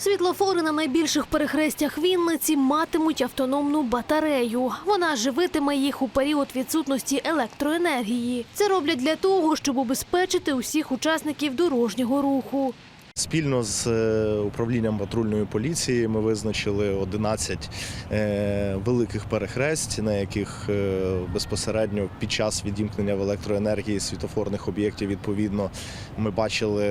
Світлофори на найбільших перехрестях Вінниці матимуть автономну батарею. Вона живитиме їх у період відсутності електроенергії. Це роблять для того, щоб убезпечити усіх учасників дорожнього руху. Спільно з е, управлінням патрульної поліції ми визначили 11 е, великих перехресть, на яких е, безпосередньо під час відімкнення в електроенергії світофорних об'єктів відповідно ми бачили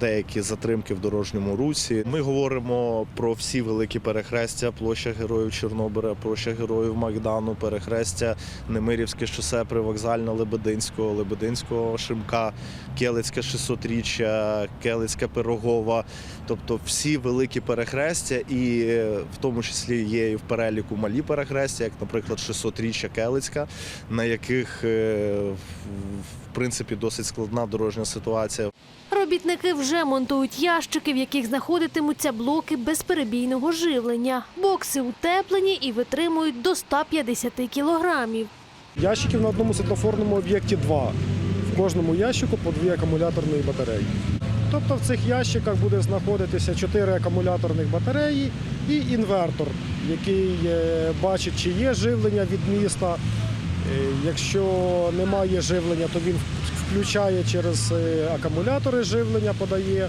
деякі затримки в дорожньому русі. Ми говоримо про всі великі перехрестя, площа Героїв Чорнобиля, площа Героїв Майдану, перехрестя Немирівське шосе привокзальне Лебединського, Лебединського Шимка, Келицьке 600-річчя, Келицька Пирогова. Тобто всі великі перехрестя, і е, в тому числі є і в переліку малі перехрестя, як, наприклад, 600-річчя Келицька, на яких е, в- принципі досить складна дорожня ситуація. Робітники вже монтують ящики, в яких знаходитимуться блоки безперебійного живлення. Бокси утеплені і витримують до 150 кілограмів. Ящиків на одному світлофорному об'єкті два. В кожному ящику по дві акумуляторні батареї. Тобто в цих ящиках буде знаходитися чотири акумуляторних батареї і інвертор, який е, бачить, чи є живлення від міста. Е, Якщо немає живлення, то він включає через е, акумулятори живлення, подає.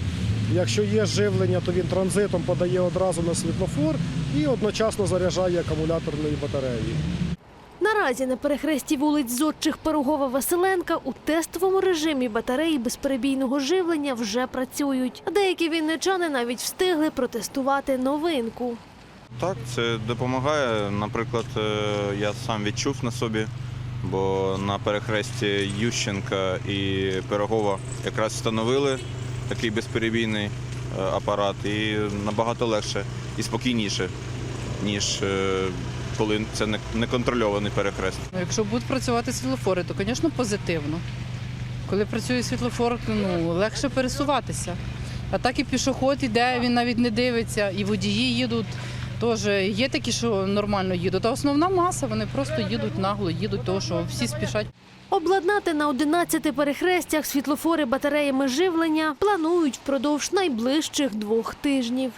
Якщо є живлення, то він транзитом подає одразу на світлофор і одночасно заряджає акумуляторної батареї. Наразі на перехресті вулиць Зодчих Пирогова Василенка у тестовому режимі батареї безперебійного живлення вже працюють. Деякі вінничани навіть встигли протестувати новинку. Так, це допомагає. Наприклад, е, я сам відчув на собі, бо на перехресті Ющенка і Пирогова якраз встановили такий безперебійний е, апарат і набагато легше і спокійніше, ніж е, коли це не- неконтрольований перехрест. Ну, Якщо будуть працювати світлофори, то, звісно, позитивно. Коли працює світлофор, ну, легше пересуватися. А так і пішоход іде, він навіть не дивиться, і водії їдуть. Теж є такі, що нормально їдуть. А основна маса вони просто їдуть нагло, їдуть, тому що всі спішать. Обладнати на 11 перехрестях світлофори батареями живлення планують впродовж найближчих двох тижнів.